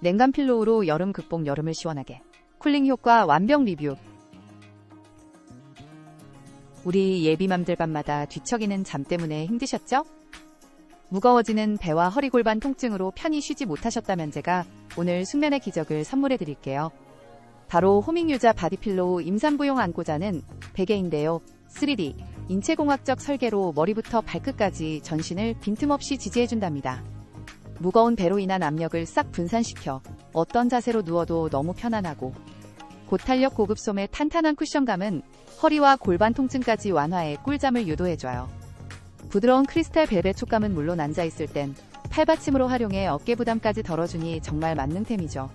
냉감 필로우로 여름 극복 여름을 시원하게. 쿨링 효과 완벽 리뷰. 우리 예비맘들 밤마다 뒤척이는 잠 때문에 힘드셨죠? 무거워지는 배와 허리 골반 통증으로 편히 쉬지 못하셨다면 제가 오늘 숙면의 기적을 선물해 드릴게요. 바로 호밍유자 바디필로우 임산부용 안고자는 베개인데요. 3D 인체공학적 설계로 머리부터 발끝까지 전신을 빈틈없이 지지해준답니다. 무거운 배로 인한 압력을 싹 분산시켜 어떤 자세로 누워도 너무 편안하고 고탄력 고급 솜의 탄탄한 쿠션감은 허리와 골반 통증까지 완화해 꿀잠을 유도해줘요. 부드러운 크리스탈 벨벳 촉감은 물론 앉아있을 땐 팔받침으로 활용해 어깨 부담까지 덜어주니 정말 만능템이죠.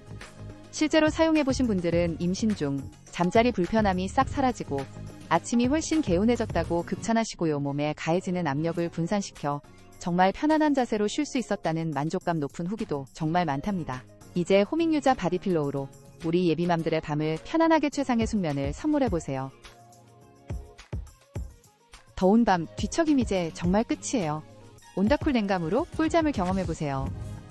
실제로 사용해보신 분들은 임신 중 잠자리 불편함이 싹 사라지고 아침이 훨씬 개운해졌다고 극찬하시고요. 몸에 가해지는 압력을 분산시켜 정말 편안한 자세로 쉴 수 있었다는 만족감 높은 후기도 정말 많답니다. 이제 호밍유자 바디필로우로 우리 예비맘들의 밤을 편안하게 최상의 숙면을 선물해보세요. 더운 밤 뒤척임 이제 정말 끝이에요. 온다쿨 냉감으로 꿀잠을 경험해보세요.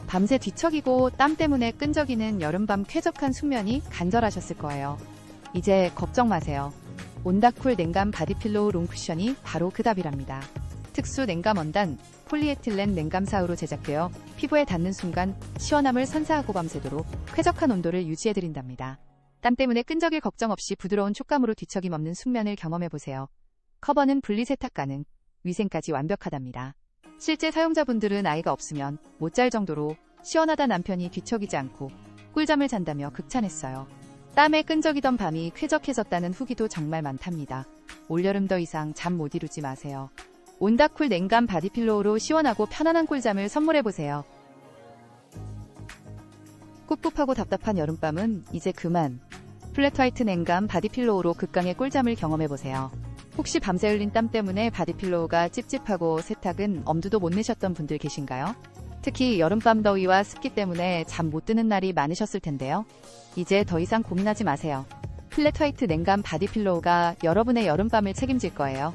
밤새 뒤척이고 땀 때문에 끈적이는 여름밤 쾌적한 숙면이 간절하셨을 거예요. 이제 걱정 마세요. 온다쿨 냉감 바디필로우 롱쿠션이 바로 그 답이랍니다. 특수 냉감 원단 폴리에틸렌 냉감사우로 제작되어 피부에 닿는 순간 시원함을 선사하고 밤새도록 쾌적한 온도를 유지해드린답니다. 땀 때문에 끈적일 걱정 없이 부드러운 촉감으로 뒤척임 없는 숙면을 경험해보세요. 커버는 분리 세탁 가능, 위생까지 완벽하답니다. 실제 사용자분들은 아이가 없으면 못 잘 정도로 시원하다 남편이 뒤척이지 않고 꿀잠을 잔다며 극찬했어요. 땀에 끈적이던 밤이 쾌적해졌다는 후기도 정말 많답니다. 올여름 더 이상 잠 못 이루지 마세요. 온다쿨 냉감 바디필로우로 시원하고 편안한 꿀잠을 선물해보세요. 꿉꿉하고 답답한 여름밤은 이제 그만. 플랫 화이트 냉감 바디필로우로 극강의 꿀잠을 경험해보세요. 혹시 밤새 흘린 땀 때문에 바디필로우가 찝찝하고 세탁은 엄두도 못 내셨던 분들 계신가요? 특히 여름밤 더위와 습기 때문에 잠 못 드는 날이 많으셨을 텐데요. 이제 더 이상 고민하지 마세요. 플랫 화이트 냉감 바디필로우가 여러분의 여름밤을 책임질 거예요.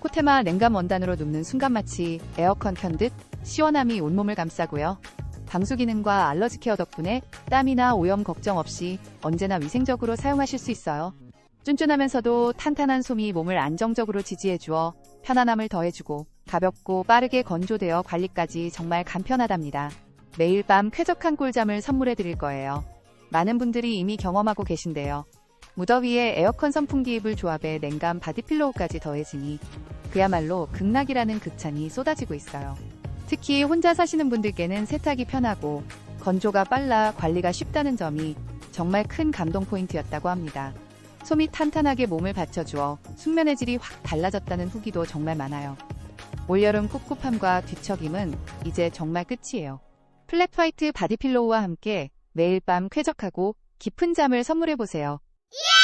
코테마 냉감 원단으로 눕는 순간 마치 에어컨 켠 듯 시원함이 온몸을 감싸고요. 방수 기능과 알러지 케어 덕분에 땀이나 오염 걱정 없이 언제나 위생적으로 사용하실 수 있어요. 쫀쫀하면서도 탄탄한 솜이 몸을 안정적으로 지지해 주어 편안함을 더해주고 가볍고 빠르게 건조되어 관리까지 정말 간편하답니다. 매일 밤 쾌적한 꿀잠을 선물해 드릴 거예요. 많은 분들이 이미 경험하고 계신데요. 무더위에 에어컨 선풍기 이불 조합에 냉감 바디필로우까지 더해지니 그야말로 극락이라는 극찬이 쏟아지고 있어요. 특히 혼자 사시는 분들께는 세탁이 편하고 건조가 빨라 관리가 쉽다는 점이 정말 큰 감동 포인트였다고 합니다. 솜이 탄탄하게 몸을 받쳐주어 숙면의 질이 확 달라졌다는 후기도 정말 많아요. 올여름 꿉꿉함과 뒤척임은 이제 정말 끝이에요. 플랫 화이트 바디필로우와 함께 매일 밤 쾌적하고 깊은 잠을 선물해보세요. Yeah!